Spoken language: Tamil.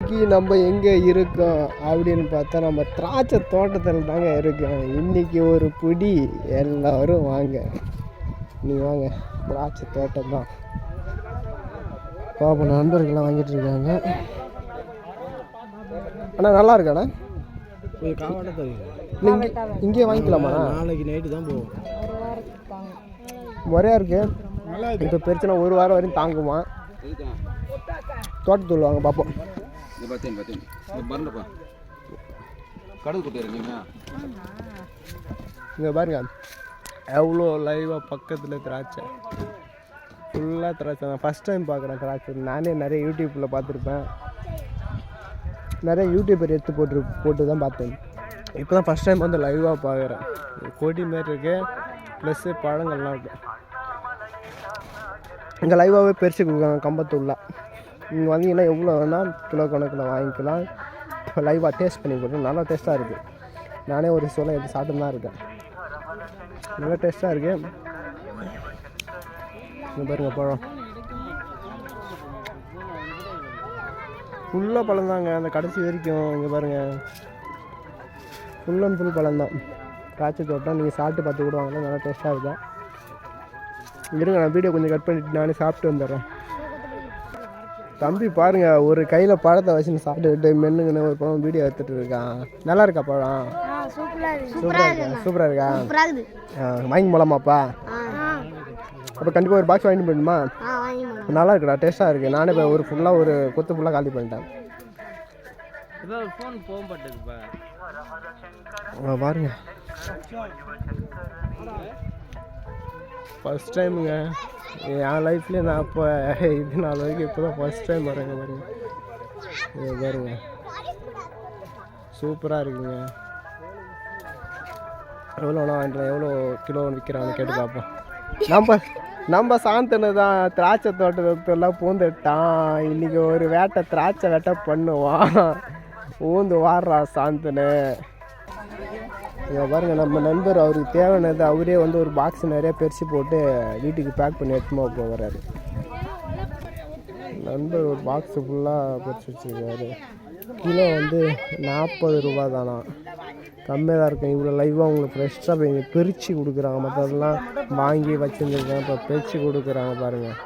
இன்னைக்கு நம்ம எங்கே இருக்கோம் அப்படின்னு பார்த்தா நம்ம திராட்சை தோட்டத்தில் தாங்க இருக்கோம். இன்னைக்கு ஒரு பிடி. எல்லாரும் வாங்க. நீ வாங்க. திராட்சை தோட்டம் தான். பாப்போம் நண்பர்கள்லாம் வாங்கிட்டு இருக்காங்க. அண்ணா நல்லா இருக்காண்ணா? இங்கே வாங்கிக்கலாமா? நாளைக்கு நைட்டு தான் போவோம். முறையாக இருக்கு இப்போ பிரச்சனை ஒரு வாரம் வரையும் தாங்குமா? தோட்டத்தூள் வாங்க பார்ப்போம் இது பார்த்தேன் பார்த்தேன். இது பரண்டப்பா கடல் குட்டியாரு நீங்கள் இங்கே பாருங்க. எவ்வளோ லைவாக பக்கத்தில் திராட்சை. ஃபுல்லாக திராட்சை நான் ஃபஸ்ட் டைம் பார்க்குறேன் திராட்சை. நானே நிறைய யூடியூப்பில் பார்த்துருப்பேன். நிறைய யூடியூபர் எடுத்து போட்டு போட்டு தான் பார்த்தேன். இப்போ தான் ஃபஸ்ட் டைம் வந்து லைவாக பார்க்குறேன். கொடி மாரி இருக்கு. ப்ளஸ்ஸு பழங்கள்லாம் இருக்கு. இங்கே லைவாகவே பெருசு கொடுக்குறாங்க கம்பத்தூரில் நீங்கள் வந்தீங்கன்னா எவ்வளோ வேணால் கிலோ கணக்கில் வாங்கிக்கலாம். இப்போ லைவாக டேஸ்ட் பண்ணி கொடுத்து நல்லா டேஸ்ட்டாக இருக்குது நானே ஒரு சோளம் எடுத்து சாப்பிட்டு தான் இருக்கேன். நல்லா டேஸ்ட்டாக இருக்குது பாருங்கள் பழம். ஃபுல்லாக பழம் தாங்க. அந்த கடைசி வரைக்கும் இங்கே பாருங்க. ஃபுல் அண்ட் ஃபுல் பழம் தான். திராட்சை தோட்டம். நீங்கள் சாப்பிட்டு பார்த்து கூட வாங்கலாம். நல்லா டேஸ்ட்டாக இருக்கும். இருங்க நான் வீடியோ கொஞ்சம் கட் பண்ணிவிட்டு நானே சாப்பிட்டு வந்துடுறேன். தம்பி பாருங்க ஒரு கையில் பழத்தை வச்சுன்னு சாப்பிட்டுக்கிட்டு மென்னுங்கன்னு ஒரு பழம் வீடியோ எடுத்துட்டு இருக்கான். நல்லா இருக்கா பழம்? சூப்பராக இருக்கா. சூப்பராக இருக்கா? வாங்கி போலாமாப்பா? அப்போ கண்டிப்பாக ஒரு பாக்ஸ் வாங்கிட்டு போயிடுமா ஆ வாங்கி போகலாம் நல்லா இருக்குடா டேஸ்ட்டாக இருக்குது நானே இப்போ ஒரு ஃபுல்லாக ஒரு கொத்து ஃபுல்லாக காலி பண்ணிட்டேன். இப்போ ஒரு ஃபோன் போக மாட்டேங்குதுப்பா பாருங்க. ஃபஸ்ட் டைமுங்க என் லைஃப்லேயே நான் இப்போ இது நாள் வரைக்கும் இப்போ தான் ஃபஸ்ட் டைம் வரேங்க பாருங்க. இது பாருங்க. சூப்பராக இருக்குங்க. எவ்வளோண்ணா வாங்கிட்டு எவ்வளோ கிலோ விற்கிறான்னு கேட்டு பார்ப்போம் நம்ம நம்ம சாந்தனு தான் திராட்சை தோட்டத்தெல்லாம் பூந்துட்டான் இன்றைக்கி ஒரு வேட்டை திராட்சை வேட்டை பண்ணுவான். ஊந்து வாடுறா சாந்தனு. இங்கே பாருங்கள் நம்ம நண்பர் அவருக்கு தேவையானது அவரே வந்து ஒரு பாக்ஸ் நிறையா பெருசு போட்டு வீட்டுக்கு பேக் பண்ணி எடுத்துமா போகிறாரு நண்பர் ஒரு பாக்ஸ் ஃபுல்லாக பறிச்சு வச்சுருக்காரு. கிலோ வந்து நாற்பது ரூபா தானா கம்மியாக தான் இருக்கும். இவ்வளோ லைவாக உங்களுக்கு ஃப்ரெஷ்ஷாக பிரித்து கொடுக்குறாங்க. மற்றதெல்லாம் வாங்கி வச்சுருந்துருக்காங்க. இப்போ பிரித்து கொடுக்குறாங்க பாருங்கள்